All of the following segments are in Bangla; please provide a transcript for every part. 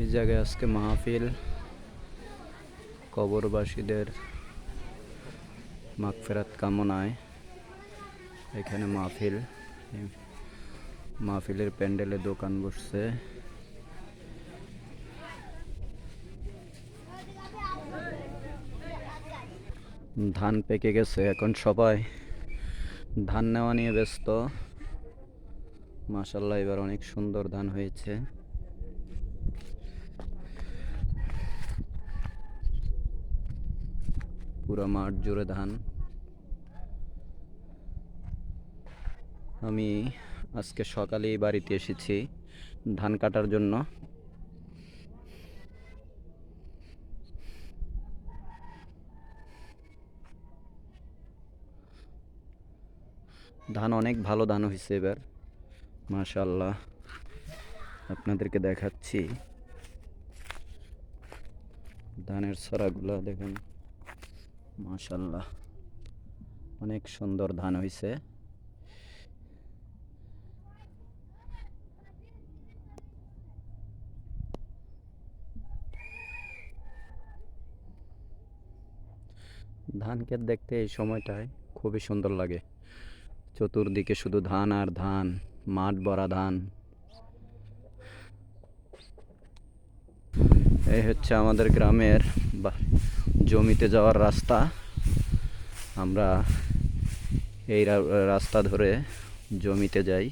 এই জায়গায় আজকে মাহফিল। কবরবাসীদের মাগফেরাত কামনায় এখানে মাহফিল। মাহফিলের প্যান্ডেলে দোকান বসছে। ধান পেকে গেছে এখন সবাই। ধান নেওয়া নিয়ে ব্যস্ত। মাশাল্লাহ এবার অনেক সুন্দর ধান হয়েছে। পুরো মাঠ জুড়ে ধান। আমি আজকে সকালেই বাড়িতে এসেছি ধান কাটার জন্য। ধান অনেক ভালো ধান হয়েছে এবার মাশাল্লাহ আপনাদেরকে দেখাচ্ছি। ধানের ছড়াগুলো দেখেন। মাশাল্লাহ অনেক সুন্দর ধান হয়েছে ধান ক্ষেত দেখতে এই সময়টায় খুবই সুন্দর লাগে। চতুর্দিকে শুধু ধান আর ধান, মাঠ ভরা ধান। এই হচ্ছে আমাদের গ্রামের জমিতে যাওয়ার রাস্তা। আমরা এই রাস্তা ধরে জমিতে যাই,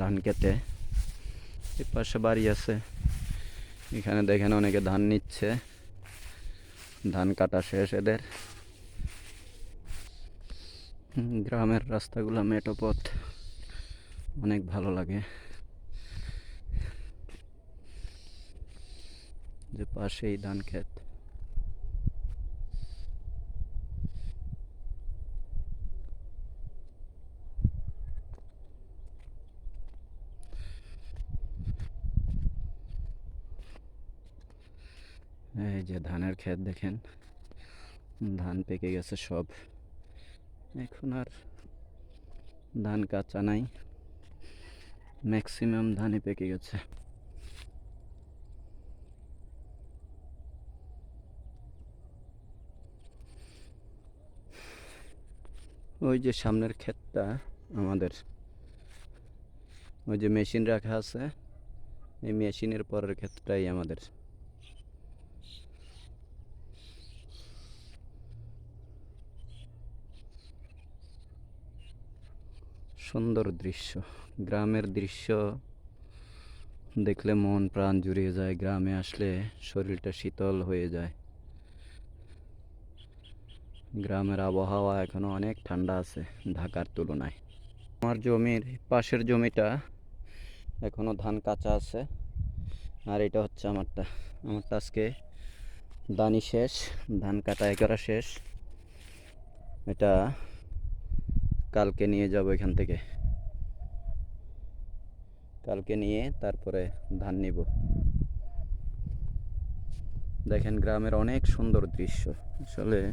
ধান খেতে। এর পাশে বাড়ি আছে। এখানে দেখেন অনেকে ধান নিচ্ছে। ধান কাটা শেষ এদের। গ্রামের রাস্তাগুলো মেটো পথ। অনেক ভালো লাগে। যে পাশেই ধান ক্ষেত। এই যে ধানের ক্ষেত দেখেন, ধান পেকে গেছে সব। এখন আর ধান কাঁচা নাই ম্যাক্সিমাম ধানই পেকে গেছে। ওই যে সামনের ক্ষেতটা আমাদের। ওই যে মেশিন রাখা আছে, এই মেশিনের পরের ক্ষেতটাই আমাদের। সুন্দর দৃশ্য, গ্রামের দৃশ্য। দেখলে মন প্রাণ জুড়িয়ে যায়, গ্রামে আসলে শরীরটা শীতল হয়ে যায়। গ্রামের আবহাওয়া এখনও অনেক ঠান্ডা আছে ঢাকার তুলনায়। আমার জমির পাশের জমিটা এখনও ধান কাঁচা আছে আর এটা হচ্ছে আমারটা। আমারটা আজকে দানি শেষ, ধান কাটা করা শেষ। এটা কালকে নিয়ে যাব এখান থেকে। কালকে নিয়ে তারপরে ধান নিব। দেখেন গ্রামের অনেক সুন্দর দৃশ্য। আসলে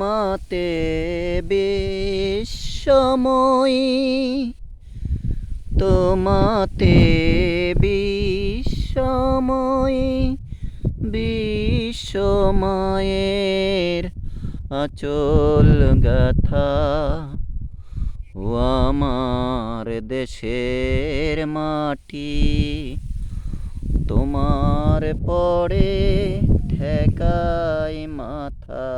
তোমাতে বিশ্বময়ী। তোমাতে বিশ্বময়ী। বিশ্বময়ের আচল গাথা ও আমার দেশের মাটি। তোমার পড়ে ঠেকাই মাথা।